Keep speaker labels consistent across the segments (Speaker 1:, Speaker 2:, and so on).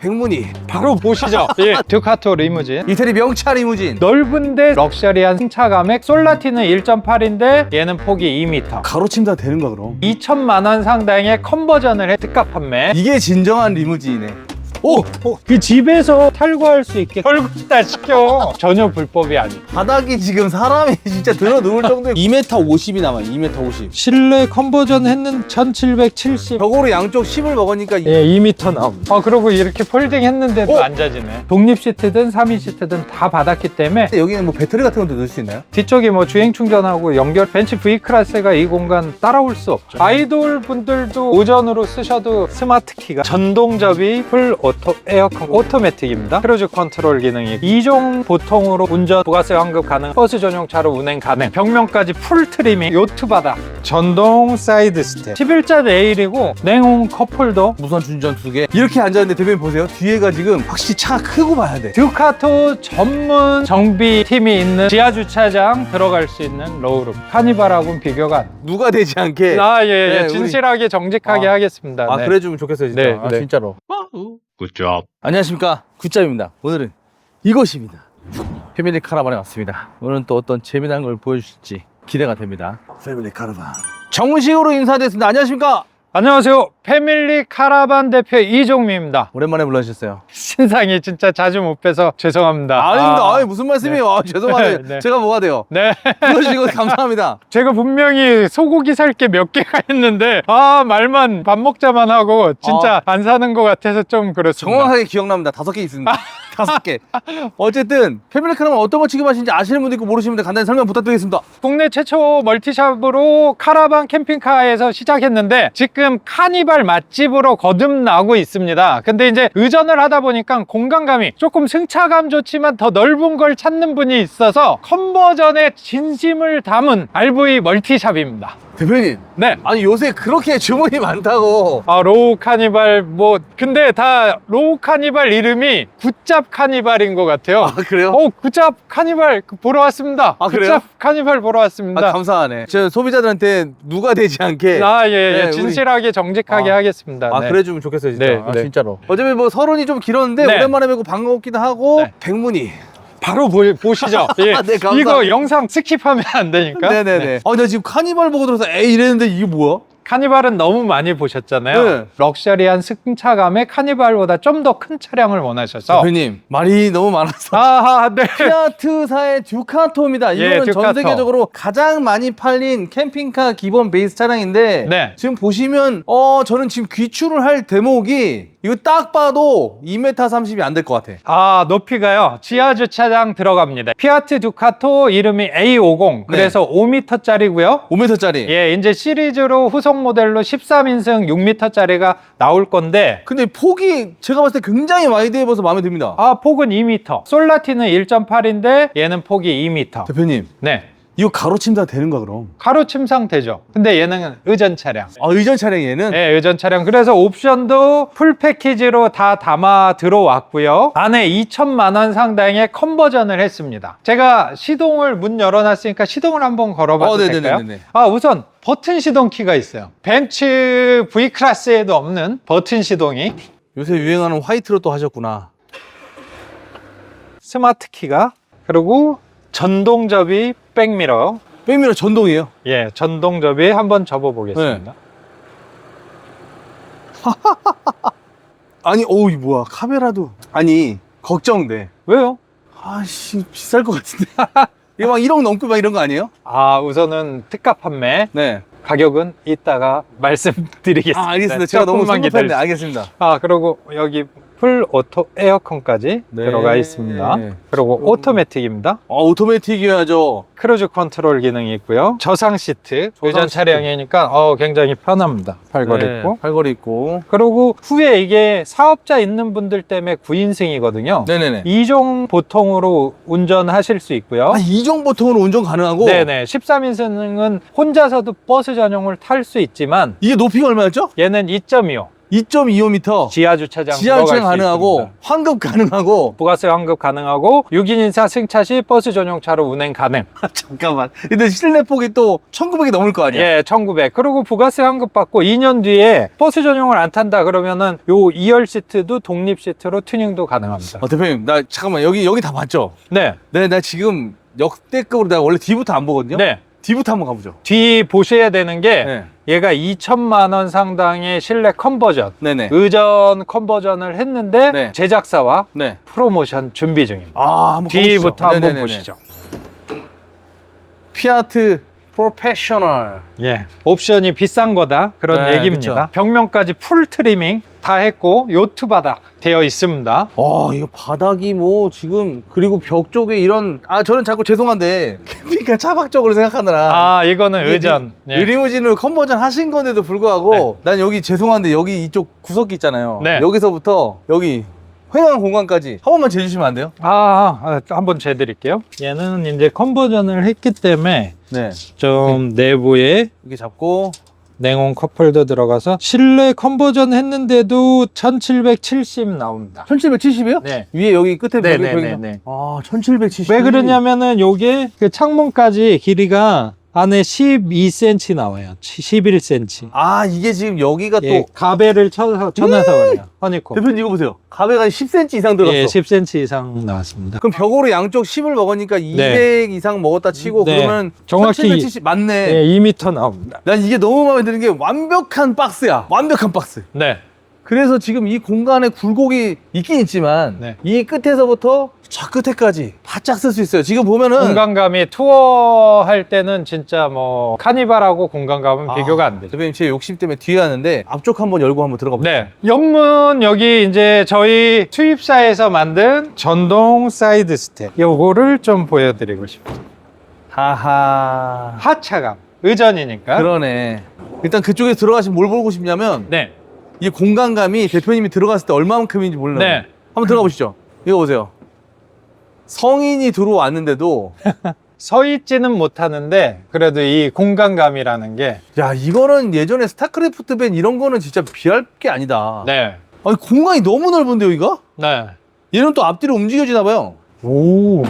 Speaker 1: 백문이
Speaker 2: 바로 보시죠. 예, 듀카토 리무진.
Speaker 1: 이태리 명차 리무진
Speaker 2: 넓은데 럭셔리한 승차감에 솔라티는 1.8인데 얘는 폭이 2m.
Speaker 1: 가로침 다 되는가 그럼
Speaker 2: 2천만 원 상당의 컨버전을 해 특가 판매.
Speaker 1: 이게 진정한 리무진이네 오!
Speaker 2: 그 집에서 탈거할 수 있게 헐겁다 시켜. 전혀 불법이 아니.
Speaker 1: 바닥이 지금 사람이 진짜 들어 누울 정도의 2m 50이 남아요 2m 50
Speaker 2: 실내 컨버전 했는 1770.
Speaker 1: 벽으로 양쪽 10을 먹으니까
Speaker 2: 예, 2m 나옴. 아, 그리고 이렇게 폴딩 했는데도
Speaker 1: 어?
Speaker 2: 안 젖이네. 독립 시트든 3인 시트든 다 받았기 때문에
Speaker 1: 여기는 뭐 배터리 같은 것도 넣을 수 있나요?
Speaker 2: 뒤쪽이 뭐 주행 충전하고 연결 벤치 V 클래스가 이 공간 따라올 수 없죠. 아이돌 분들도 오전으로 쓰셔도 스마트 키가 전동 접이 풀 오토 에어컨 오토매틱입니다. 크루즈 컨트롤 기능이 2종 보통으로 운전 부가세 환급 가능 버스 전용 차로 운행 가능 벽면까지 풀 트리밍 요트 바닥 전동 사이드 스텝 11자 레일이고 냉온 컵홀더
Speaker 1: 무선 충전 두 개 이렇게 앉았는데 대표님 보세요 뒤에가 지금 확실히 차가 크고 봐야 돼
Speaker 2: 듀카토 전문 정비 팀이 있는 지하 주차장 들어갈 수 있는 로우룸 카니발하고는 비교가 안
Speaker 1: 누가 되지 않게
Speaker 2: 아, 예, 예.
Speaker 1: 네, 우리-
Speaker 2: 진실하게 정직하게
Speaker 1: 아.
Speaker 2: 하겠습니다.
Speaker 1: 아
Speaker 2: 네.
Speaker 1: 그래 주면 좋겠어요 진짜
Speaker 2: 네,
Speaker 1: 아,
Speaker 2: 네.
Speaker 1: 진짜로
Speaker 3: Good job.
Speaker 1: 안녕하십니까? 굿잡입니다. 오늘은 이것입니다. 패밀리 카라반에 왔습니다. 오늘은 또 어떤 재미난 걸 보여주실지 기대가 됩니다. 패밀리 카라반 정식으로 인사드렸습니다. 안녕하십니까
Speaker 2: 안녕하세요. 패밀리 카라반 대표 이종미입니다.
Speaker 1: 오랜만에 불러주셨어요
Speaker 2: 신상이 진짜 자주 못 뵈서 죄송합니다.
Speaker 1: 아닙니다
Speaker 2: 아,
Speaker 1: 아, 무슨 말씀이에요 아, 죄송하네요
Speaker 2: 네.
Speaker 1: 제가 뭐가 돼요
Speaker 2: 네.
Speaker 1: 불러주시고 감사합니다
Speaker 2: 제가 분명히 소고기 살 게 몇 개가 있는데, 아, 말만 밥 먹자만 하고, 진짜 안 사는 것 같아서 좀 그렇습니다.
Speaker 1: 정확하게 기억납니다. 다섯 개 있습니다. 다섯 개. 어쨌든 패밀리 카라반 어떤 거 취급하시는지 아시는 분도 있고 모르시는 분들 간단히 설명 부탁드리겠습니다.
Speaker 2: 국내 최초 멀티샵으로 카라반 캠핑카에서 시작했는데 지금 카니발 맛집으로 거듭나고 있습니다. 근데 이제 의전을 하다 보니까 공간감이 조금 승차감 좋지만 더 넓은 걸 찾는 분이 있어서 컨버전의 진심을 담은 RV 멀티샵입니다.
Speaker 1: 대표님,
Speaker 2: 네.
Speaker 1: 아니 요새 그렇게 주문이 많다고.
Speaker 2: 아, 로우 카니발 뭐 근데 다 로우 카니발 이름이 굿잡 카니발인 것 같아요.
Speaker 1: 아 그래요?
Speaker 2: 어, 굿잡 카니발 보러 왔습니다.
Speaker 1: 아, 그래요?
Speaker 2: 굿잡 카니발 보러 왔습니다.
Speaker 1: 아, 감사하네. 저 소비자들한테 누가 되지 않게.
Speaker 2: 아, 예, 예.
Speaker 1: 네,
Speaker 2: 진실하게 정직하게
Speaker 1: 아.
Speaker 2: 하겠습니다.
Speaker 1: 아
Speaker 2: 네.
Speaker 1: 그래 주면 좋겠어요 진짜.
Speaker 2: 네,
Speaker 1: 아,
Speaker 2: 네.
Speaker 1: 진짜로. 어차피 뭐 서론이 좀 길었는데
Speaker 2: 네.
Speaker 1: 오랜만에 뵙고 반갑기도 하고
Speaker 2: 네.
Speaker 1: 백문이.
Speaker 2: 바로 보, 보시죠. 예.
Speaker 1: 네, 감사합니다.
Speaker 2: 이거 영상 스킵하면 안 되니까.
Speaker 1: 네네네.
Speaker 2: 네.
Speaker 1: 아, 나 지금 카니발 보고 들어서 에이 이랬는데 이게 뭐야?
Speaker 2: 카니발은 너무 많이 보셨잖아요.
Speaker 1: 네.
Speaker 2: 럭셔리한 승차감에 카니발보다 좀 더 큰 차량을 원하셔서.
Speaker 1: 대표님 말이 너무 많아서.
Speaker 2: 아, 네.
Speaker 1: 피아트사의 듀카토입니다.
Speaker 2: 예,
Speaker 1: 이거는 전
Speaker 2: 듀카토.
Speaker 1: 세계적으로 가장 많이 팔린 캠핑카 기본 베이스 차량인데
Speaker 2: 네.
Speaker 1: 지금 보시면 어 저는 지금 귀출을 할 대목이 이거 딱 봐도 2m 30이 안 될 것 같아.
Speaker 2: 아, 높이가요. 지하 주차장 들어갑니다. 피아트 두카토 이름이 A50. 그래서 5m짜리고요.
Speaker 1: 5m짜리.
Speaker 2: 예, 이제 시리즈로 후속 모델로 13인승 6m짜리가 나올 건데
Speaker 1: 근데 폭이 제가 봤을 때 굉장히 와이드해 보여서 마음에 듭니다.
Speaker 2: 아, 폭은 2m. 솔라티는 1.8인데 얘는 폭이 2m.
Speaker 1: 대표님
Speaker 2: 네.
Speaker 1: 이거 가로침 다 되는가 그럼?
Speaker 2: 가로 침상 되죠. 근데 얘는 의전 차량.
Speaker 1: 아 의전 차량에는
Speaker 2: 네, 의전 차량. 그래서 옵션도 풀 패키지로 다 담아 들어왔고요. 안에 2천만 원 상당의 컨버전을 했습니다. 제가 시동을 문 열어놨으니까 시동을 한번 걸어봐도
Speaker 1: 어, 네네네네네.
Speaker 2: 될까요? 아, 우선 버튼 시동 키가 있어요. 벤츠 V 클래스에도 없는 버튼 시동이
Speaker 1: 요새 유행하는 화이트로 또 하셨구나.
Speaker 2: 스마트 키가 그리고 전동 접이 백미러.
Speaker 1: 백미러 전동이에요.
Speaker 2: 예, 전동 접이 한번 접어 보겠습니다.
Speaker 1: 아니 어이 뭐야 카메라도 아니 걱정돼.
Speaker 2: 왜요?
Speaker 1: 아씨 비쌀 것 같은데. 이거 막 1억 넘고 막 이런 거 아니에요?
Speaker 2: 아, 우선은 특가 판매.
Speaker 1: 네.
Speaker 2: 가격은 이따가 말씀드리겠습니다.
Speaker 1: 아 알겠습니다. 제가 너무
Speaker 2: 조금만. 기다려주세요.
Speaker 1: 알겠습니다.
Speaker 2: 아 그리고 여기 풀 오토 에어컨까지
Speaker 1: 네.
Speaker 2: 들어가 있습니다. 그리고
Speaker 1: 음.
Speaker 2: 오토매틱입니다.
Speaker 1: 어 오토매틱이어야죠.
Speaker 2: 크루즈 컨트롤 기능이 있고요. 저상 시트,
Speaker 1: 시트.
Speaker 2: 차량이니까 어, 굉장히 편합니다. 팔걸이
Speaker 1: 네,
Speaker 2: 있고.
Speaker 1: 팔걸이 있고.
Speaker 2: 그리고 후에 이게 사업자 있는 분들 때문에 9인승이거든요.
Speaker 1: 네네네.
Speaker 2: 이종 보통으로 운전하실 수 있고요.
Speaker 1: 아 이종 보통으로 운전 가능하고.
Speaker 2: 네네. 13인승은 혼자서도 버스 전용을 탈 수 있지만
Speaker 1: 이게 높이가 얼마였죠?
Speaker 2: 얘는 2.25.
Speaker 1: 2.25m
Speaker 2: 지하 주차장
Speaker 1: 지하 주차장
Speaker 2: 수
Speaker 1: 가능하고. 환급 가능하고
Speaker 2: 부가세 환급 가능하고 6인 인사 승차 시 버스 전용 차로 운행 가능.
Speaker 1: 잠깐만. 근데 실내 폭이 또 1900이 넘을 거 아니야?
Speaker 2: 예, 1900. 그리고 부가세 환급 받고 2년 뒤에 버스 전용을 안 탄다 그러면은 요 2열 시트도 독립 시트로 튜닝도 가능합니다.
Speaker 1: 어, 대표님, 나 잠깐만 여기 여기 다 봤죠?
Speaker 2: 네.
Speaker 1: 네, 나 지금 역대급으로 내가 원래 뒤부터 안 보거든요.
Speaker 2: 네.
Speaker 1: 뒤부터 한번 가보죠.
Speaker 2: 뒤 보셔야 되는 게
Speaker 1: 네,
Speaker 2: 얘가 2천만 원 상당의 실내 컨버전,
Speaker 1: 네네.
Speaker 2: 의전 컨버전을 했는데
Speaker 1: 네.
Speaker 2: 제작사와
Speaker 1: 네.
Speaker 2: 프로모션 준비 중입니다.
Speaker 1: 아, 한번
Speaker 2: 뒤부터
Speaker 1: 가보시죠.
Speaker 2: 한번
Speaker 1: 네네네네.
Speaker 2: 보시죠.
Speaker 1: 피아트 프로페셔널.
Speaker 2: 예. 옵션이 비싼 거다. 그런
Speaker 1: 네,
Speaker 2: 얘기입니다.
Speaker 1: 그쵸.
Speaker 2: 벽면까지 풀 트리밍 다 했고 요트 바닥 되어 있습니다.
Speaker 1: 아, 이거 바닥이 뭐 지금 그리고 벽 쪽에 이런 아 저는 자꾸 죄송한데 캠핑카 차박적으로 생각하느라
Speaker 2: 아, 이거는 의전. 예.
Speaker 1: 리무진으로 컨버전 하신 건데도 불구하고 난 여기 죄송한데 여기 이쪽 구석기 있잖아요.
Speaker 2: 네.
Speaker 1: 여기서부터 여기 횡한 공간까지 한 번만 재주시면 안 돼요?
Speaker 2: 아, 아, 한번 재드릴게요. 얘는 이제 컨버전을 했기 때문에
Speaker 1: 네.
Speaker 2: 좀 내부에
Speaker 1: 이렇게 잡고
Speaker 2: 냉온 컵홀더 들어가서 실내 컨버전 했는데도 1770 나옵니다.
Speaker 1: 1770이요?
Speaker 2: 네.
Speaker 1: 위에 여기 끝에
Speaker 2: 네,
Speaker 1: 벽이
Speaker 2: 네,
Speaker 1: 벽이
Speaker 2: 네, 네.
Speaker 1: 아, 1770.
Speaker 2: 왜 그러냐면은 요게 그 창문까지 길이가 안에 12cm 나와요. 11cm.
Speaker 1: 아, 이게 지금 여기가
Speaker 2: 예,
Speaker 1: 또
Speaker 2: 가베를 쳐서 쳐놔서 그래요. 허니콤.
Speaker 1: 대표님 이거 보세요. 가베가 10cm 이상 들었어.
Speaker 2: 예, 10cm 이상 나왔습니다.
Speaker 1: 그럼 벽으로 양쪽 10을 먹으니까 200 이상 먹었다 치고
Speaker 2: 네.
Speaker 1: 그러면
Speaker 2: 정확히
Speaker 1: 1770 맞네.
Speaker 2: 예, 2m 나옵니다.
Speaker 1: 난 이게 너무 마음에 드는 게 완벽한 박스야. 완벽한 박스.
Speaker 2: 네.
Speaker 1: 그래서 지금 이 공간에 굴곡이 있긴 있지만
Speaker 2: 네.
Speaker 1: 이 끝에서부터 저 끝에까지 바짝 쓸 수 있어요. 지금 보면은
Speaker 2: 공간감이 투어 할 때는 진짜 뭐 카니발하고 공간감은
Speaker 1: 아,
Speaker 2: 비교가 안 되죠.
Speaker 1: 대표님 제 욕심 때문에 뒤에 하는데 앞쪽 한번 열고 한번 들어가 볼게요.
Speaker 2: 네. 옆문 여기 이제 저희 수입사에서 만든 전동 사이드 스텝. 요거를 좀 보여드리고 싶어요.
Speaker 1: 하하.
Speaker 2: 하차감. 의전이니까.
Speaker 1: 그러네. 일단 그쪽에 들어가시면 뭘 보고 싶냐면
Speaker 2: 네.
Speaker 1: 이 공간감이 대표님이 들어갔을 때 얼마만큼인지 몰라요.
Speaker 2: 네.
Speaker 1: 한번 들어가 보시죠. 이거 보세요. 성인이 들어왔는데도
Speaker 2: 서 있지는 못하는데 그래도 이 공간감이라는 게
Speaker 1: 야 이거는 예전에 스타크래프트 밴 이런 거는 진짜 비할 게 아니다.
Speaker 2: 네.
Speaker 1: 아니 공간이 너무 넓은데 여기가?
Speaker 2: 네.
Speaker 1: 얘는 또 앞뒤로 움직여지나 봐요.
Speaker 2: 오.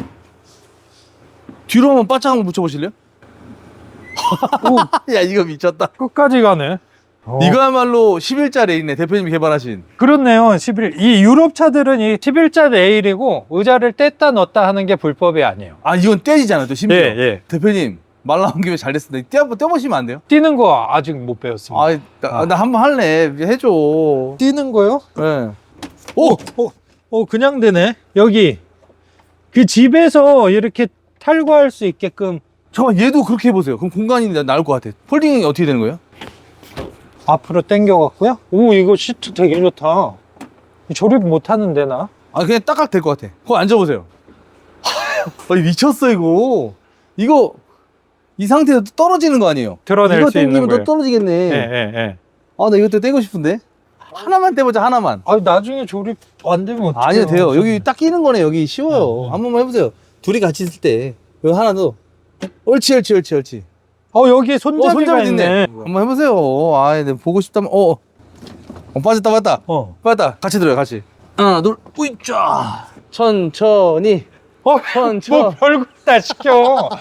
Speaker 1: 뒤로 한번 바짝 한번 붙여보실래요?
Speaker 2: 오,
Speaker 1: 야 이거 미쳤다.
Speaker 2: 끝까지 가네. 어.
Speaker 1: 이거야말로 11자 레일이네 대표님이 개발하신.
Speaker 2: 그렇네요. 11. 이 유럽 차들은 이 11자 레일이고 의자를 뗐다 넣었다 하는 게 불법이 아니에요.
Speaker 1: 아 이건 떼지잖아요 또 심지어.
Speaker 2: 예, 예.
Speaker 1: 대표님 말 나온 김에 잘 됐습니다. 떼 한번 떼보시면 안 돼요?
Speaker 2: 뛰는 거 아직 못 배웠습니다.
Speaker 1: 아, 나,
Speaker 2: 아.
Speaker 1: 나 한번 할래. 해줘.
Speaker 2: 뛰는 거요?
Speaker 1: 예.
Speaker 2: 오, 오, 오, 그냥 되네. 여기 그 집에서 이렇게 탈거할 수 있게끔
Speaker 1: 잠깐 얘도 그렇게 해보세요. 그럼 공간이 나- 나올 것 같아. 폴딩이 어떻게 되는 거예요?
Speaker 2: 앞으로 당겨갖고요. 오, 이거 시트 되게 좋다. 조립 못 하는데 나.
Speaker 1: 아 그냥 딱 가도 될것 같아. 거기 앉아보세요. 아 미쳤어 이거. 이거 이 상태에서 또 떨어지는 거 아니에요?
Speaker 2: 드러낼
Speaker 1: 이거
Speaker 2: 수 있는
Speaker 1: 땡기면
Speaker 2: 거예요.
Speaker 1: 또 떨어지겠네.
Speaker 2: 예, 예, 예.
Speaker 1: 아 나 이것도 떼고 싶은데. 하나만 떼보자 하나만.
Speaker 2: 아, 나중에 조립 안 되면 어떡해요?
Speaker 1: 아니요 돼요. 여기 딱 끼는 거네 여기 쉬워요.
Speaker 2: 네, 네.
Speaker 1: 한 번만 해보세요. 둘이 같이 있을 때 여기 하나 더. 옳지 옳지 옳지 옳지.
Speaker 2: 어, 여기
Speaker 1: 어
Speaker 2: 손잡이가
Speaker 1: 손잡이
Speaker 2: 있네.
Speaker 1: 있네. 한번 해보세요. 아 네, 보고 싶다면 어. 어. 어 빠졌다 빠졌다.
Speaker 2: 어.
Speaker 1: 빠졌다. 같이 들어요 같이. 하나 둘 우이짜. 천천히.
Speaker 2: 어,
Speaker 1: 천천히.
Speaker 2: 뭐 별걸 다 시켜.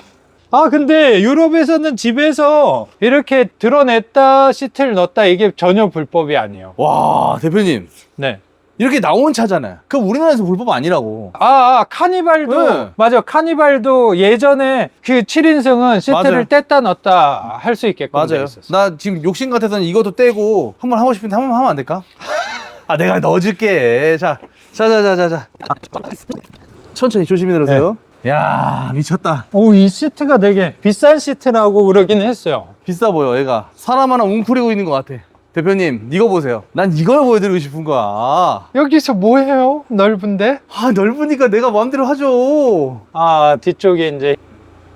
Speaker 2: 아, 근데 유럽에서는 집에서 이렇게 드러냈다 시트를 넣었다 이게 전혀 불법이 아니에요.
Speaker 1: 와 대표님
Speaker 2: 네.
Speaker 1: 이렇게 나온 차잖아요. 그럼 우리나라에서 불법 아니라고.
Speaker 2: 아, 아, 카니발도
Speaker 1: 네.
Speaker 2: 맞아. 카니발도 예전에 그 7인승은 시트를
Speaker 1: 맞아요.
Speaker 2: 뗐다 넣었다 할 수 있게끔 돼
Speaker 1: 맞아요.
Speaker 2: 있었어.
Speaker 1: 나 지금 욕심 같아서는 이것도 떼고 한 번 하고 싶은데 한 번 하면 안 될까? 아 내가 넣어줄게. 자, 자자자자자. 천천히 조심히 들으세요. 야 미쳤다.
Speaker 2: 오, 이 시트가 되게 비싼 시트라고 그러긴 했어요.
Speaker 1: 비싸 보여 얘가. 사람 하나 웅크리고 있는 것 같아. 대표님 이거 보세요. 난 이걸 보여드리고 싶은 거야.
Speaker 2: 여기서 뭐 해요? 넓은데?
Speaker 1: 아 넓으니까 내가 마음대로 하죠.
Speaker 2: 아, 뒤쪽에 이제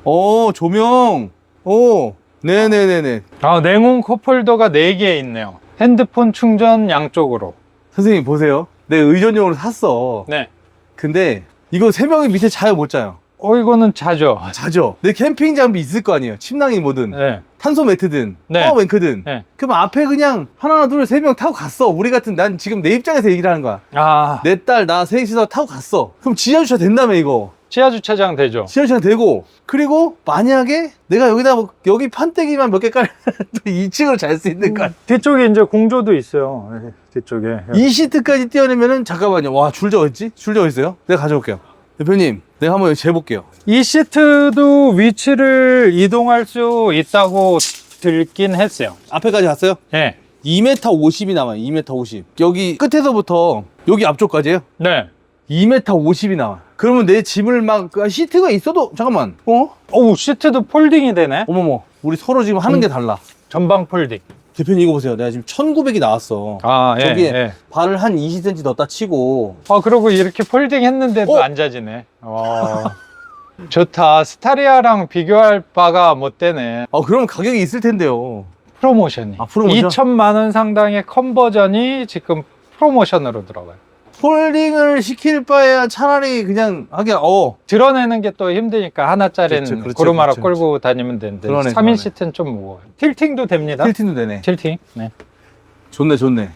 Speaker 1: 어 조명. 어 네네네네.
Speaker 2: 아, 냉온 컵홀더가 4개 있네요. 핸드폰 충전 양쪽으로.
Speaker 1: 선생님 보세요. 내 의전용으로 샀어.
Speaker 2: 네.
Speaker 1: 근데 이거 세 명이 밑에 자요 못 자요?
Speaker 2: 어, 이거는 자죠.
Speaker 1: 자죠. 내 캠핑 장비 있을 거 아니에요. 침낭이 뭐든
Speaker 2: 네.
Speaker 1: 탄소 매트든
Speaker 2: 네.
Speaker 1: 파워뱅크든.
Speaker 2: 네.
Speaker 1: 그럼 앞에 그냥 하나 둘 세 명 타고 갔어. 우리 같은 난 지금 내 입장에서 얘기를 하는 거야.
Speaker 2: 아,
Speaker 1: 내 딸 나 셋이서 타고 갔어. 그럼 지하 주차 된다며 이거.
Speaker 2: 지하 주차장 되죠.
Speaker 1: 지하 주차 되고 그리고 만약에 내가 여기다 뭐 여기 판때기만 몇 개 깔면 또 2층으로 잘 수 있는 거야.
Speaker 2: 뒤쪽에 이제 공조도 있어요. 네, 뒤쪽에.
Speaker 1: 이 시트까지 띄워내면은 잠깐만요. 와줄저 있지? 줄저 있어요? 내가 가져올게요. 대표님, 내가 한번 재볼게요.
Speaker 2: 이 시트도 위치를 이동할 수 있다고 들긴 했어요.
Speaker 1: 앞에까지 갔어요?
Speaker 2: 네.
Speaker 1: 2m 50이 남아요. 2m 50. 여기 끝에서부터 여기 앞쪽까지요?
Speaker 2: 네.
Speaker 1: 2m 50이 나와. 그러면 내 짐을 막 아, 시트가 있어도 잠깐만. 어?
Speaker 2: 오, 시트도 폴딩이 되네.
Speaker 1: 어머머. 우리 서로 지금 하는 게 달라.
Speaker 2: 전방 폴딩.
Speaker 1: 대표님 이거 보세요. 내가 지금 1900이 나왔어.
Speaker 2: 아, 예.
Speaker 1: 저기에
Speaker 2: 예.
Speaker 1: 발을 한 20cm 넣었다 치고
Speaker 2: 아, 그러고 이렇게 폴딩 했는데도
Speaker 1: 어?
Speaker 2: 앉아지네. 와. 좋다. 스타리아랑 비교할 바가 못 되네.
Speaker 1: 아 그럼 가격이 있을 텐데요.
Speaker 2: 프로모션이.
Speaker 1: 아, 프로모션?
Speaker 2: 2천만 원 상당의 컨버전이 지금 프로모션으로 들어가요.
Speaker 1: 폴딩을 시킬 바에야 차라리 그냥 하긴 어
Speaker 2: 드러내는 게 또 힘드니까 하나짜리는
Speaker 1: 그렇죠, 그렇죠,
Speaker 2: 고루마로
Speaker 1: 그렇죠,
Speaker 2: 끌고 다니면 되는데
Speaker 1: 그러네,
Speaker 2: 3인
Speaker 1: 그러네.
Speaker 2: 시트는 좀 무거워요. 틸팅도 됩니다.
Speaker 1: 틸팅도 되네.
Speaker 2: 틸팅. 네.
Speaker 1: 좋네 좋네.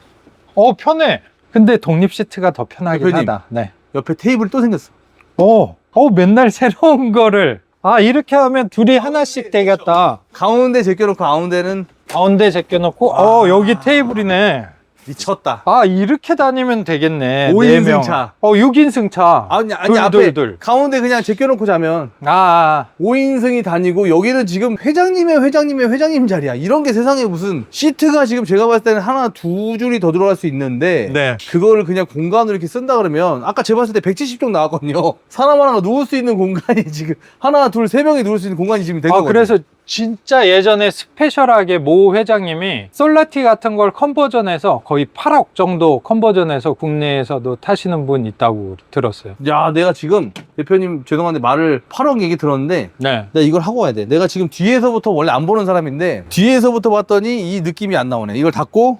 Speaker 2: 어, 편해. 근데 독립 시트가 더 편하긴
Speaker 1: 대표님.
Speaker 2: 하다. 네.
Speaker 1: 옆에 테이블 또 생겼어.
Speaker 2: 어, 어, 맨날 새로운 거를. 아, 이렇게 하면 둘이 하나씩 되겠다.
Speaker 1: 가운데 제껴놓고 가운데는
Speaker 2: 가운데 제껴놓고,
Speaker 1: 아.
Speaker 2: 어, 여기 테이블이네.
Speaker 1: 미쳤다.
Speaker 2: 아, 이렇게 다니면 되겠네.
Speaker 1: 오인
Speaker 2: 네 명.
Speaker 1: 승차.
Speaker 2: 어, 6인 승 차.
Speaker 1: 아니 아니
Speaker 2: 둘,
Speaker 1: 앞에
Speaker 2: 둘, 둘.
Speaker 1: 가운데 그냥 제껴놓고 자면
Speaker 2: 아, 아,
Speaker 1: 5인승이 다니고 여기는 지금 회장님의 회장님의 회장님 자리야. 이런 게 세상에 무슨 시트가 지금 제가 봤을 때는 하나 두 줄이 더 들어갈 수 있는데
Speaker 2: 네.
Speaker 1: 그거를 그냥 공간으로 이렇게 쓴다 그러면 아까 제가 봤을 때 170쪽 나왔거든요. 사람 하나가 누울 수 있는 공간이 지금 하나 둘 세 명이 누울 수 있는 공간이 지금 된
Speaker 2: 아,
Speaker 1: 거거든요.
Speaker 2: 그래서 진짜 예전에 스페셜하게 모 회장님이 솔라티 같은 걸 컨버전해서 거의 8억 정도 컨버전해서 국내에서도 타시는 분 있다고 들었어요.
Speaker 1: 야 내가 지금 대표님 죄송한데 말을 8억 얘기 들었는데
Speaker 2: 네.
Speaker 1: 내가 이걸 하고 와야 돼. 내가 지금 뒤에서부터 원래 안 보는 사람인데 뒤에서부터 봤더니 이 느낌이 안 나오네. 이걸 닫고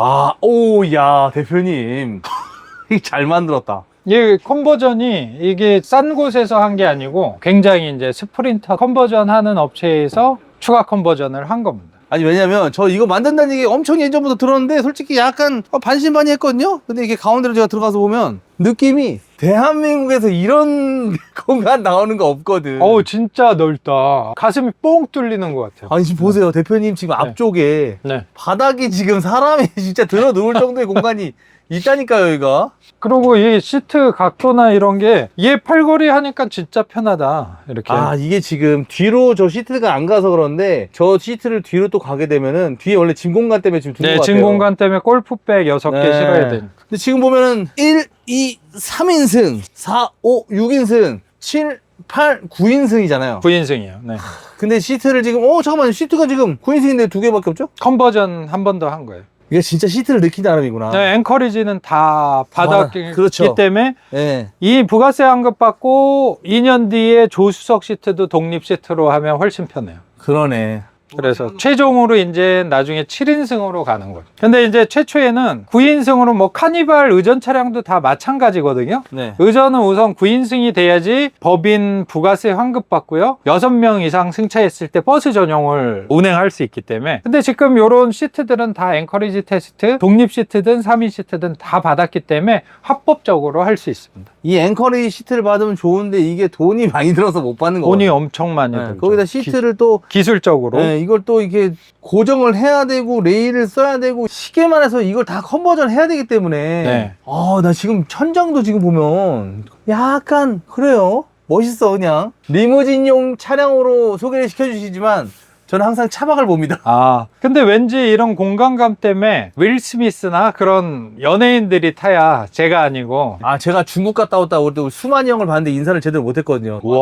Speaker 1: 아, 오, 야, 대표님. 이잘 만들었다.
Speaker 2: 이 컨버전이 이게 싼 곳에서 한 게 아니고 굉장히 이제 스프린터 컨버전 하는 업체에서 추가 컨버전을 한 겁니다.
Speaker 1: 아니, 왜냐면 저 이거 만든다는 얘기 엄청 예전부터 들었는데 솔직히 약간 어, 반신반의했거든요? 근데 이게 가운데로 제가 들어가서 보면 느낌이 대한민국에서 이런 공간 나오는 거 없거든.
Speaker 2: 어우 진짜 넓다. 가슴이 뻥 뚫리는 것 같아요.
Speaker 1: 아니, 지금 보세요. 대표님 지금 앞쪽에
Speaker 2: 네.
Speaker 1: 바닥이 지금 사람이 진짜 들어 누울 정도의 공간이 있다니까요, 여기가.
Speaker 2: 그리고 이 시트 각도나 이런 게 얘 팔걸이 하니까 진짜 편하다. 이렇게.
Speaker 1: 아 이게 지금 뒤로 저 시트가 안 가서 그런데 저 시트를 뒤로 또 가게 되면은 뒤에 원래 짐 공간 때문에 지금 두는
Speaker 2: 네,
Speaker 1: 같아요.
Speaker 2: 짐 공간 때문에 골프백 6개
Speaker 1: 네.
Speaker 2: 실어야 되니까.
Speaker 1: 근데 지금 보면은 1, 2, 3인승, 4, 5, 6인승, 7, 8, 9인승이잖아요.
Speaker 2: 9인승이에요. 네.
Speaker 1: 근데 시트를 지금 어 잠깐만 시트가 지금 9인승인데 두 개밖에 없죠?
Speaker 2: 컨버전 한 번 더 한 거예요.
Speaker 1: 이게 진짜 시트를 느낀 나름이구나.
Speaker 2: 네, 앵커리지는 다 받았기
Speaker 1: 아. 그렇죠.
Speaker 2: 때문에
Speaker 1: 네.
Speaker 2: 이 부가세 환급 받고 2년 뒤에 조수석 시트도 독립 시트로 하면 훨씬 편해요.
Speaker 1: 그러네.
Speaker 2: 그래서 최종으로 이제 나중에 7인승으로 가는 거죠. 근데 이제 최초에는 9인승으로 뭐 카니발 의전 차량도 다 마찬가지거든요.
Speaker 1: 네.
Speaker 2: 의전은 우선 9인승이 돼야지 법인 부가세 환급 받고요. 6명 이상 승차했을 때 버스 전용을 운행할 수 있기 때문에. 근데 지금 이런 시트들은 다 앵커리지 테스트, 독립 시트든 3인 시트든 다 받았기 때문에 합법적으로 할 수 있습니다.
Speaker 1: 이 앵커리 시트를 받으면 좋은데 이게 돈이 많이 들어서 못 받는 거거든요.
Speaker 2: 돈이 엄청 많이
Speaker 1: 네,
Speaker 2: 들죠.
Speaker 1: 거기다 시트를 또
Speaker 2: 기, 술적으로
Speaker 1: 네, 이걸 또 이게 고정을 해야 되고 레일을 써야 되고 시계만 해서 이걸 다 컨버전 해야 되기 때문에
Speaker 2: 네.
Speaker 1: 아 나 지금 천장도 지금 보면 약간 그래요 멋있어 그냥 리무진용 차량으로 소개를 시켜주시지만 저는 항상 차박을 봅니다
Speaker 2: 아, 근데 왠지 이런 공간감 때문에 윌 스미스나 그런 연예인들이 타야 제가 아니고.
Speaker 1: 아 제가 중국 갔다 왔다 올 때 수만이 형을 봤는데 인사를 제대로 못했거든요
Speaker 2: 와.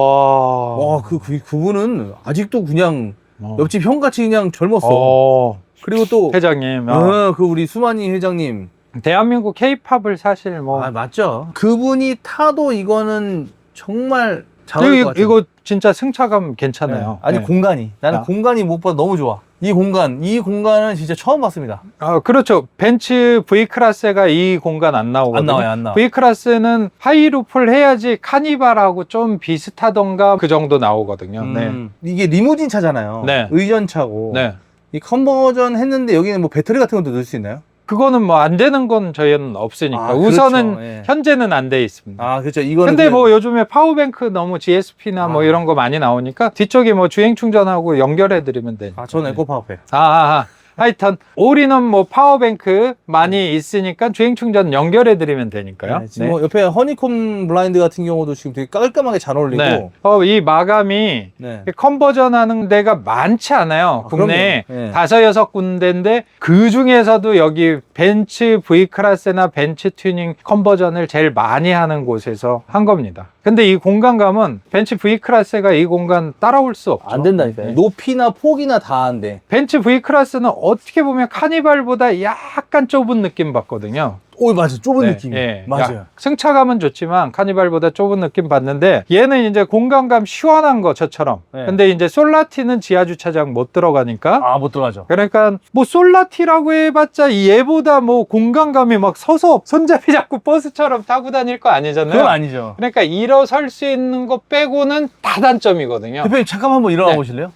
Speaker 1: 와 그 그, 그분은 아직도 그냥
Speaker 2: 어.
Speaker 1: 옆집 형같이 그냥 젊었어
Speaker 2: 어,
Speaker 1: 그리고 또
Speaker 2: 회장님. 어.
Speaker 1: 어, 그 우리 수만이 회장님
Speaker 2: 대한민국 케이팝을 사실 뭐.
Speaker 1: 아 맞죠. 그분이 타도 이거는 정말 잘
Speaker 2: 이거,
Speaker 1: 어울릴 것 같아요.
Speaker 2: 이거 진짜 승차감 괜찮아요.
Speaker 1: 아니
Speaker 2: 네.
Speaker 1: 공간이 나는
Speaker 2: 아.
Speaker 1: 공간이 무엇보다 너무 좋아. 이 공간, 이 공간은 진짜 처음 봤습니다.
Speaker 2: 아, 그렇죠. 벤츠 V 클래스가 이 공간 안 나오거든요.
Speaker 1: 안 나와요, 안 나와.
Speaker 2: V 클래스는 하이루프를 해야지 카니발하고 좀 비슷하던가 그 정도 나오거든요.
Speaker 1: 음, 이게 리무진 차잖아요.
Speaker 2: 네.
Speaker 1: 의전차고.
Speaker 2: 네. 네.
Speaker 1: 이 컨버전 했는데 여기는 뭐 배터리 같은 것도 넣을 수 있나요?
Speaker 2: 그거는 뭐 안 되는 건 저희는 없으니까
Speaker 1: 아,
Speaker 2: 우선은
Speaker 1: 그렇죠. 예.
Speaker 2: 현재는 안 돼 있습니다.
Speaker 1: 아, 그렇죠. 이거는
Speaker 2: 근데 뭐 요즘에 파워뱅크 너무 GSP나 뭐
Speaker 1: 아.
Speaker 2: 이런 거 많이 나오니까 뒤쪽에 뭐 주행 충전하고 연결해 드리면 돼.
Speaker 1: 아, 저는 에코 파워팩.
Speaker 2: 아, 아, 아. 하여튼 올인원 뭐 파워뱅크 많이 있으니까 주행 충전 연결해 드리면 되니까요.
Speaker 1: 네, 지금 뭐 옆에 허니콤 블라인드 같은 경우도 지금 되게 깔끔하게 잘 어울리고.
Speaker 2: 네. 어, 이 마감이
Speaker 1: 네.
Speaker 2: 컨버전 하는 데가 많지 않아요.
Speaker 1: 아,
Speaker 2: 국내에
Speaker 1: 그럼요. 네.
Speaker 2: 다섯 여섯 군데인데 그 중에서도 여기 벤츠 V 클래스나 벤츠 튜닝 컨버전을 제일 많이 하는 곳에서 한 겁니다. 근데 이 공간감은 벤츠 V 클래스가 이 공간 따라올 수 없죠.
Speaker 1: 안 된다니까요.
Speaker 2: 네.
Speaker 1: 높이나 폭이나 다 안 돼.
Speaker 2: 벤츠 V 클래스는 어떻게 보면 카니발보다 약간 좁은 느낌 받거든요.
Speaker 1: 오, 맞아. 좁은
Speaker 2: 네,
Speaker 1: 느낌이.
Speaker 2: 예.
Speaker 1: 맞아요.
Speaker 2: 야, 승차감은 좋지만 카니발보다 좁은 느낌 받는데 얘는 이제 공간감 시원한 거 저처럼.
Speaker 1: 네.
Speaker 2: 근데 이제 솔라티는 지하 주차장 못 들어가니까
Speaker 1: 아, 못 들어가죠.
Speaker 2: 그러니까 뭐 솔라티라고 해봤자 얘보다 뭐 공간감이 막 서서 손잡이 잡고 버스처럼 타고 다닐 거 아니잖아요.
Speaker 1: 그건 아니죠.
Speaker 2: 그러니까 일어설 수 있는 거 빼고는 다 단점이거든요.
Speaker 1: 대표님 잠깐 한번 일어나
Speaker 2: 네.
Speaker 1: 보실래요?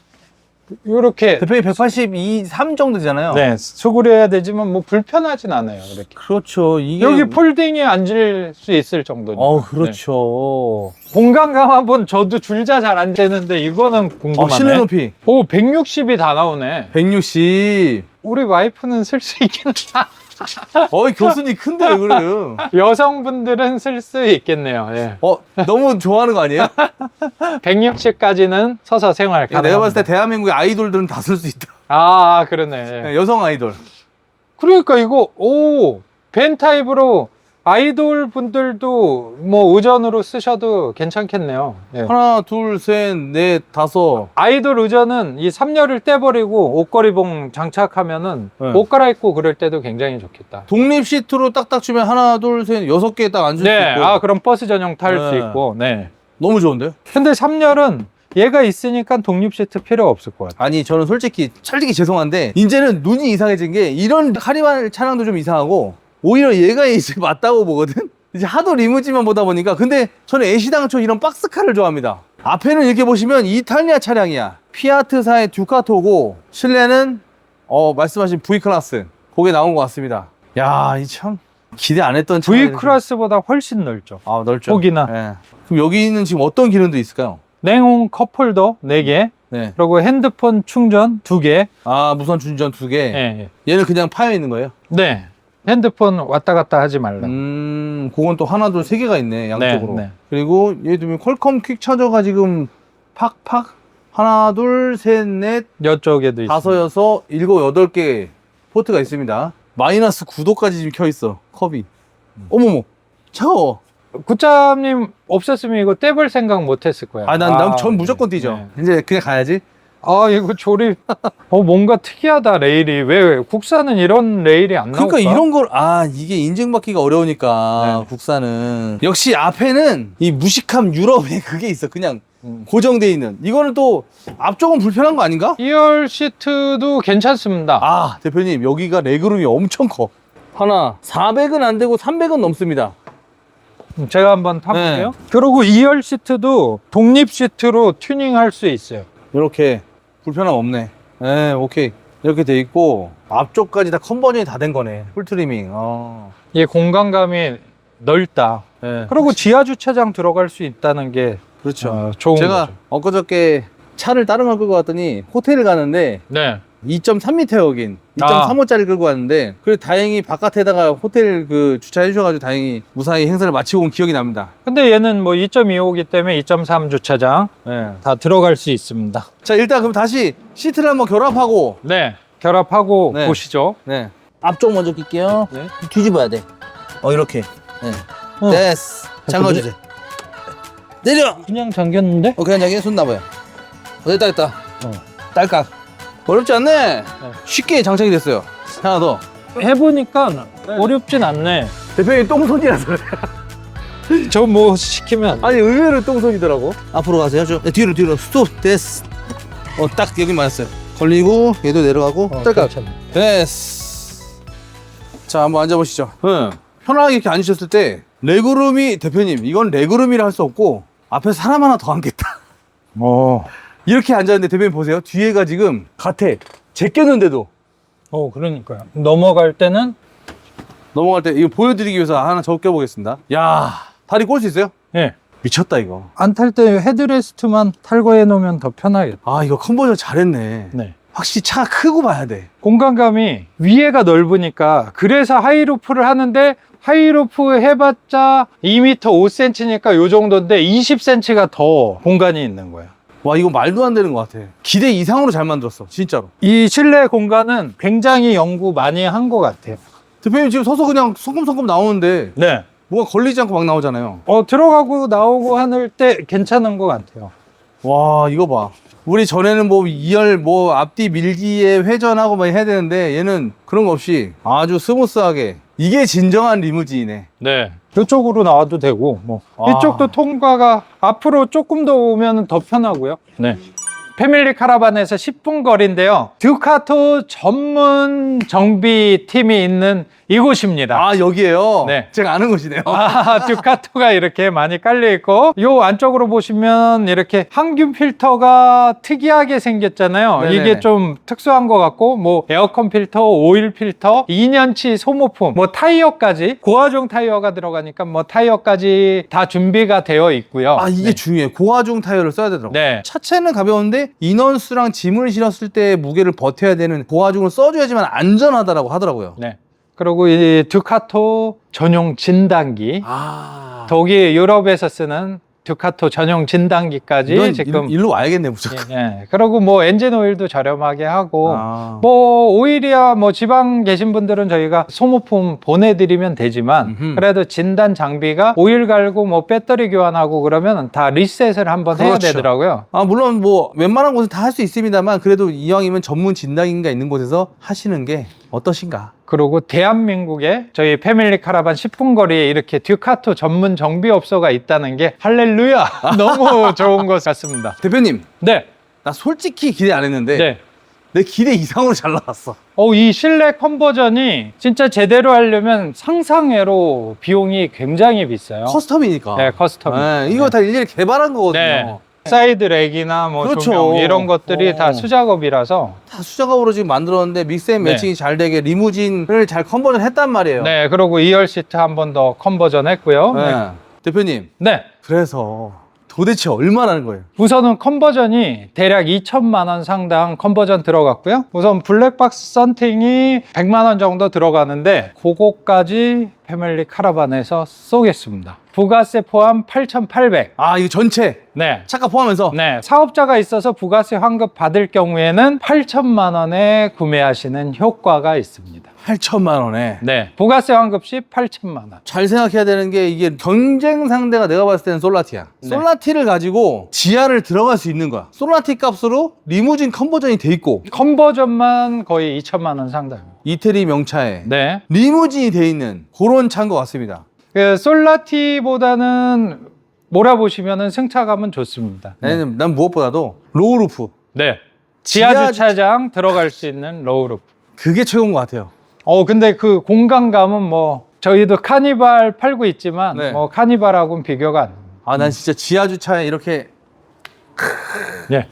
Speaker 2: 이렇게
Speaker 1: 대표님 182, 3 정도잖아요.
Speaker 2: 네 수그려야 되지만 뭐 불편하진 않아요. 이렇게
Speaker 1: 그렇죠. 이게
Speaker 2: 여기 폴딩에 앉을 수 있을 정도니까.
Speaker 1: 어, 그렇죠.
Speaker 2: 공간감 한번 저도 줄자 잘 안 되는데 이거는 궁금하네.
Speaker 1: 어, 실내 높이
Speaker 2: 오 160이 다 나오네.
Speaker 1: 160.
Speaker 2: 우리 와이프는 쓸 수 있긴
Speaker 1: 어이, 교수님 큰데 왜 그래요?
Speaker 2: 여성분들은 쓸 수 있겠네요. 예.
Speaker 1: 어, 너무 좋아하는 거 아니에요?
Speaker 2: 160까지는 서서 생활 가능.
Speaker 1: 내가 봤을 때 대한민국의 아이돌들은 다 쓸 수 있다.
Speaker 2: 아 그러네.
Speaker 1: 네, 여성 아이돌.
Speaker 2: 그러니까 이거 오 벤 타입으로 아이돌 분들도 뭐 의전으로 쓰셔도 괜찮겠네요. 예.
Speaker 1: 하나, 둘, 셋, 넷, 다섯.
Speaker 2: 아이돌 의전은 이 3열을 떼버리고 옷걸이봉 장착하면은
Speaker 1: 네.
Speaker 2: 옷 갈아입고 그럴 때도 굉장히 좋겠다.
Speaker 1: 독립 시트로 딱딱 주면 하나, 둘, 셋, 여섯 개 딱 앉을 수
Speaker 2: 네,
Speaker 1: 있고.
Speaker 2: 아 그럼 버스 전용 탈 수
Speaker 1: 네.
Speaker 2: 있고, 네.
Speaker 1: 너무 좋은데요?
Speaker 2: 근데 3열은 얘가 있으니까 독립 시트 필요 없을 것 같아요.
Speaker 1: 아니 저는 솔직히 솔직히 죄송한데 이제는 눈이 이상해진 게 이런 카니발 차량도 좀 이상하고 오히려 얘가 이제 맞다고 보거든 이제 하도 리무진만 보다 보니까 근데 저는 애시당초 이런 박스카를 좋아합니다 앞에는 이렇게 보시면 이탈리아 차량이야 피아트사의 듀카토고 실내는 어 말씀하신 V클래스 그게 나온 것 같습니다 야이 참 기대 안 했던
Speaker 2: V 클래스보다 훨씬 넓죠.
Speaker 1: 아 넓죠
Speaker 2: 폭이나.
Speaker 1: 예. 그럼 여기는 지금 어떤 기능도 있을까요?
Speaker 2: 냉온 컵홀더 4개,
Speaker 1: 네.
Speaker 2: 그리고 핸드폰 충전 2개.
Speaker 1: 아 무선 충전 두 개.
Speaker 2: 예, 예.
Speaker 1: 얘는 그냥 파여 있는 거예요?
Speaker 2: 네. 핸드폰 왔다 갔다 하지 말라.
Speaker 1: 음, 그건 또 하나, 둘, 세 개가 있네, 양쪽으로.
Speaker 2: 네, 네.
Speaker 1: 그리고 얘 두면 퀄컴 퀵 차저가 지금 팍팍 하나, 둘, 셋, 넷,
Speaker 2: 이쪽에도 있어.
Speaker 1: 다섯, 여섯, 일곱, 여덟 개 포트가 있습니다. 마이너스 9도까지 지금 켜 있어, 컵이.
Speaker 2: 음.
Speaker 1: 어머머, 차가워.
Speaker 2: 구짜님 없었으면 이거 떼볼 생각 못 했을 거야.
Speaker 1: 아, 난, 난
Speaker 2: 아,
Speaker 1: 전
Speaker 2: 네.
Speaker 1: 무조건 뛰죠.
Speaker 2: 네.
Speaker 1: 이제 그냥 가야지.
Speaker 2: 아, 이거 조립. 어, 뭔가 특이하다, 레일이. 왜, 국산은 이런 레일이 안 나올까?
Speaker 1: 그러니까 이런 걸, 아, 이게 인증받기가 어려우니까,
Speaker 2: 네.
Speaker 1: 국산은. 역시 앞에는 이 무식함 유럽에 그게 있어. 그냥
Speaker 2: 음.
Speaker 1: 고정돼 있는. 이거는 또 앞쪽은 불편한 거 아닌가?
Speaker 2: 2열 시트도 괜찮습니다.
Speaker 1: 아, 대표님, 여기가 레그룸이 엄청 커. 하나, 400은 안 되고 300은 넘습니다.
Speaker 2: 음, 제가 한번 타볼게요.
Speaker 1: 네.
Speaker 2: 그리고 2열 시트도 독립 시트로 튜닝할 수 있어요.
Speaker 1: 이렇게 불편함 없네. 네, 오케이. 이렇게 돼 있고, 앞쪽까지 다 컨버전이 다 된 거네. 풀 트리밍. 어.
Speaker 2: 이 공간감이 넓다.
Speaker 1: 네.
Speaker 2: 그리고 지하 주차장 들어갈 수 있다는 게
Speaker 1: 그렇죠.
Speaker 2: 어, 좋은
Speaker 1: 제가
Speaker 2: 거죠.
Speaker 1: 엊그저께 차를 다른 걸 끌고 왔더니 호텔을 가는데
Speaker 2: 네.
Speaker 1: 2.3m 여긴
Speaker 2: 아.
Speaker 1: 2.35짜리 끌고 왔는데 그래 다행히 바깥에다가 호텔 그 주차해 주셔가지고 다행히 무사히 행사를 마치고 온 기억이 납니다.
Speaker 2: 근데 얘는 뭐 2.25기 때문에 2.3 주차장
Speaker 1: 네.
Speaker 2: 다 들어갈 수 있습니다.
Speaker 1: 자 일단 그럼 다시 시트를 한번 결합하고
Speaker 2: 네. 결합하고
Speaker 1: 네.
Speaker 2: 보시죠.
Speaker 1: 네. 앞쪽 먼저 낄게요.
Speaker 2: 네.
Speaker 1: 뒤집어야 돼. 어 이렇게. 네.
Speaker 2: 어.
Speaker 1: 됐어. 잠가주세요. 내려.
Speaker 2: 그냥 잠겼는데?
Speaker 1: 어 그냥 자기 손 놔봐요. 어, 됐다 됐다.
Speaker 2: 어.
Speaker 1: 딸깍. 어렵지 않네. 쉽게 장착이 됐어요. 하나 더.
Speaker 2: 해보니까 어렵진 않네.
Speaker 1: 대표님 똥손이라서 그래.
Speaker 2: 저 뭐 시키면
Speaker 1: 아니 의외로 똥손이더라고. 앞으로 가세요. 좀 네, 뒤로 뒤로 스톱 됐어. 어 딱 여기 맞았어요. 걸리고 얘도 내려가고
Speaker 2: 어,
Speaker 1: 딸깍
Speaker 2: 괜찮네.
Speaker 1: 됐어 자 한번 앉아보시죠 응. 편하게 이렇게 앉으셨을 때 레그룸이 대표님 이건 레그룸이라 할 수 없고 앞에 사람 하나 더 앉겠다
Speaker 2: 어.
Speaker 1: 이렇게 앉았는데 대표님 보세요 뒤에가 지금 갓에 제꼈는데도
Speaker 2: 어, 그러니까요. 넘어갈 때는
Speaker 1: 넘어갈 때 이거 보여드리기 위해서 하나 적혀보겠습니다 야 다리 꼴 수 있어요?
Speaker 2: 예.
Speaker 1: 미쳤다 이거
Speaker 2: 안 탈 때 헤드레스트만 탈거해 놓으면 더 편하겠다.
Speaker 1: 아 이거 컨버전 잘했네
Speaker 2: 네.
Speaker 1: 확실히 차가 크고 봐야 돼
Speaker 2: 공간감이 위에가 넓으니까 그래서 하이루프를 하는데 하이루프 해봤자 2m 5cm니까 요 정도인데 20cm가 더 공간이 있는 거예요.
Speaker 1: 와 이거 말도 안 되는 것 같아 기대 이상으로 잘 만들었어 진짜로
Speaker 2: 이 실내 공간은 굉장히 연구 많이 한 것 같아요.
Speaker 1: 대표님 지금 서서 그냥 성금성금 나오는데
Speaker 2: 네.
Speaker 1: 뭐가 걸리지 않고 막 나오잖아요
Speaker 2: 어, 들어가고 나오고 하는 때 괜찮은 것 같아요.
Speaker 1: 와 이거 봐 우리 전에는 뭐 2열 뭐 앞뒤 밀기에 회전하고 막 해야 되는데 얘는 그런 거 없이 아주 스무스하게 이게 진정한 리무진이네
Speaker 2: 네. 이쪽으로 나와도 되고, 뭐.
Speaker 1: 아.
Speaker 2: 이쪽도 통과가 앞으로 조금 더 오면 더 편하고요. 네. 패밀리 카라반에서 10분 거리인데요. 듀카토 전문 정비팀이 있는 이곳입니다.
Speaker 1: 아 여기에요
Speaker 2: 네.
Speaker 1: 제가 아는 곳이네요
Speaker 2: 아, 듀카토가 이렇게 많이 깔려 있고 요 안쪽으로 보시면 이렇게 항균 필터가 특이하게 생겼잖아요.
Speaker 1: 네네네.
Speaker 2: 이게 좀 특수한 것 같고 뭐 에어컨 필터, 오일 필터, 2년치 소모품, 뭐 타이어까지 고화중 타이어가 들어가니까 뭐 타이어까지 다 준비가 되어 있고요.
Speaker 1: 아 이게
Speaker 2: 네.
Speaker 1: 중요해 고화중 타이어를 써야 되더라고
Speaker 2: 네.
Speaker 1: 차체는 가벼운데 인원수랑 짐을 실었을 때 무게를 버텨야 되는 고화중을 써줘야지만 안전하다라고 하더라고요.
Speaker 2: 네. 그리고 이 듀카토 전용 진단기.
Speaker 1: 아.
Speaker 2: 독일 유럽에서 쓰는 듀카토 전용 진단기까지 지금
Speaker 1: 일, 일로 와야겠네 무조건
Speaker 2: 예, 예. 그리고 뭐 엔진 오일도 저렴하게 하고
Speaker 1: 아.
Speaker 2: 뭐 오일이야 뭐 지방 계신 분들은 저희가 소모품 보내드리면 되지만
Speaker 1: 음흠.
Speaker 2: 그래도 진단 장비가 오일 갈고 뭐 배터리 교환하고 그러면 다 리셋을 한번 해야
Speaker 1: 그렇죠.
Speaker 2: 되더라고요.
Speaker 1: 아 물론 뭐 웬만한 곳은 다 할 수 있습니다만 그래도 이왕이면 전문 진단인가 있는 곳에서 하시는 게 어떠신가?
Speaker 2: 그리고 대한민국에 저희 패밀리 카라반 10분 거리에 이렇게 듀카토 전문 정비업소가 있다는 게 할렐루야 너무 좋은 것 같습니다.
Speaker 1: 대표님
Speaker 2: 네,
Speaker 1: 나 솔직히 기대 안 했는데
Speaker 2: 네.
Speaker 1: 내 기대 이상으로 잘 나왔어.
Speaker 2: 어, 이 실내 컨버전이 진짜 제대로 하려면 상상외로 비용이 굉장히 비싸요.
Speaker 1: 커스텀이니까.
Speaker 2: 네, 커스텀.
Speaker 1: 네, 이거 다 일일이 개발한 거거든요.
Speaker 2: 네. 사이드 렉이나 뭐
Speaker 1: 그렇죠.
Speaker 2: 조명 이런 것들이
Speaker 1: 어.
Speaker 2: 다 수작업이라서
Speaker 1: 다 수작업으로 지금 만들었는데 믹스앤
Speaker 2: 네.
Speaker 1: 매칭이 잘 되게 리무진을 잘 컨버전 했단 말이에요.
Speaker 2: 네 그리고 2열 시트 한 번 더 컨버전 했고요
Speaker 1: 네.
Speaker 2: 네.
Speaker 1: 대표님,
Speaker 2: 네.
Speaker 1: 그래서 도대체 얼마라는 거예요?
Speaker 2: 우선은 컨버전이 대략 2천만 원 상당 컨버전 들어갔고요 우선 블랙박스 썬팅이 100만 원 정도 들어가는데 그거까지 패밀리 카라반에서 쏘겠습니다 부가세 포함 8,800
Speaker 1: 아, 이거 전체
Speaker 2: 네.
Speaker 1: 차가 포함해서
Speaker 2: 네, 사업자가 있어서 부가세 환급 받을 경우에는 8천만 원에 구매하시는 효과가 있습니다.
Speaker 1: 8천만 원에.
Speaker 2: 네, 부가세 환급 시 8천만 원.
Speaker 1: 잘 생각해야 되는 게 이게 경쟁 상대가 내가 봤을 때는 솔라티야.
Speaker 2: 네.
Speaker 1: 솔라티를 가지고 지하를 들어갈 수 있는 거야. 솔라티 값으로 리무진 컨버전이 돼 있고
Speaker 2: 컨버전만 거의 2천만 원 상당.
Speaker 1: 이태리 명차에
Speaker 2: 네,
Speaker 1: 리무진이 돼 있는 그런 차인 것 같습니다.
Speaker 2: 그 솔라티보다는 몰아보시면은 승차감은 좋습니다. 네,
Speaker 1: 나는 난 무엇보다도 로우루프
Speaker 2: 네. 지하
Speaker 1: 지하
Speaker 2: 주차장 들어갈 수 있는 로우루프.
Speaker 1: 그게 최고인 것 같아요.
Speaker 2: 어, 근데 그 공간감은 뭐 저희도 카니발 팔고 있지만
Speaker 1: 네.
Speaker 2: 뭐 카니발하고는 비교가 안 됩니다.
Speaker 1: 아 난 진짜 지하 주차에 이렇게
Speaker 2: 네.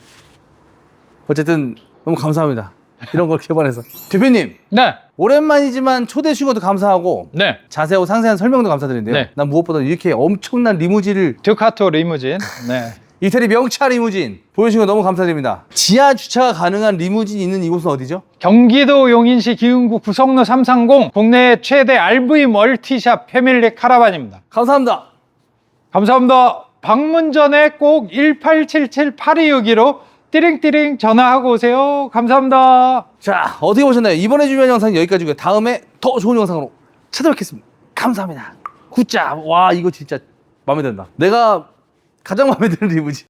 Speaker 1: 어쨌든 너무 감사합니다. 이런 걸 개발해서 대표님
Speaker 2: 네.
Speaker 1: 오랜만이지만 초대 주셔도 감사하고
Speaker 2: 네.
Speaker 1: 자세하고 상세한 설명도 감사드리는데요.
Speaker 2: 네.
Speaker 1: 난 무엇보다 이렇게 엄청난 리무진을
Speaker 2: 듀카토 리무진. 네.
Speaker 1: 이태리 명차 리무진 보여주신 거 너무 감사드립니다. 지하 주차가 가능한 리무진 있는 이곳은 어디죠?
Speaker 2: 경기도 용인시 기흥구 구성로 330 국내 최대 RV 멀티샵 패밀리 카라반입니다.
Speaker 1: 감사합니다.
Speaker 2: 감사합니다. 방문 전에 꼭 1877-8262로 띠링띠링 전화하고 오세요. 감사합니다.
Speaker 1: 자 어떻게 보셨나요? 이번에 준비한 영상 여기까지고요. 다음에 더 좋은 영상으로 찾아뵙겠습니다. 감사합니다. 굿잡. 와 이거 진짜 마음에 든다. 내가 가장 마음에 드는 리무진.